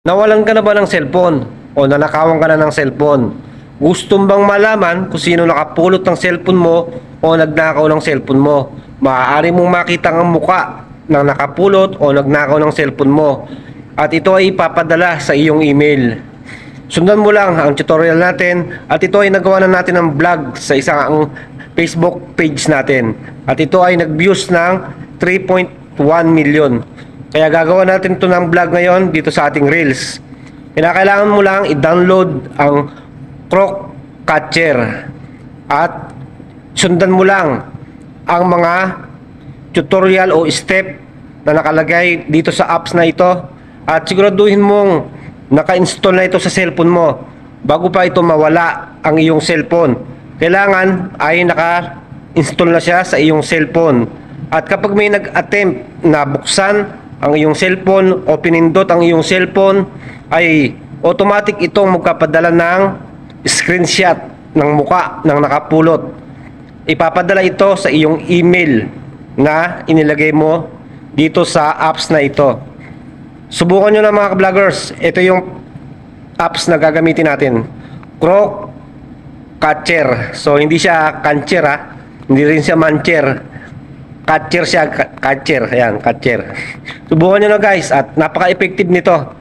Nawalan ka na ba ng cellphone? O nanakawan ka na ng cellphone? Gusto mo bang malaman kung sino nakapulot ng cellphone mo o nagnakaw ng cellphone mo? Maaari mong makita ang muka ng nakapulot o nagnakaw ng cellphone mo. At ito ay ipapadala sa iyong email. Sundan mo lang ang tutorial natin at ito ay nagawa na natin ng vlog sa isang Facebook page natin. At ito ay nag-views ng 3.1 million. Kaya gagawa natin ito ng vlog ngayon dito sa ating Reels. Kinakailangan mo lang i-download ang Croc Catcher at sundan mo lang ang mga tutorial o step na nakalagay dito sa apps na ito at siguraduhin mong naka-install na ito sa cellphone mo bago pa ito mawala ang iyong cellphone. Kailangan ay naka-install na siya sa iyong cellphone. At kapag may nag-attempt na buksan ang iyong cellphone o pinindot ang iyong cellphone ay automatic itong magpapadala ng screenshot ng muka ng nakapulot. Ipapadala ito sa iyong email na inilagay mo dito sa apps na ito. Subukan nyo na mga vloggers. Ito yung apps na gagamitin natin. Croc Catcher. So hindi siya catcher ha. Hindi rin siya mancher. Catcher siya, catcher. Ayan, catcher. Subukan nyo na guys at napaka-effective nito.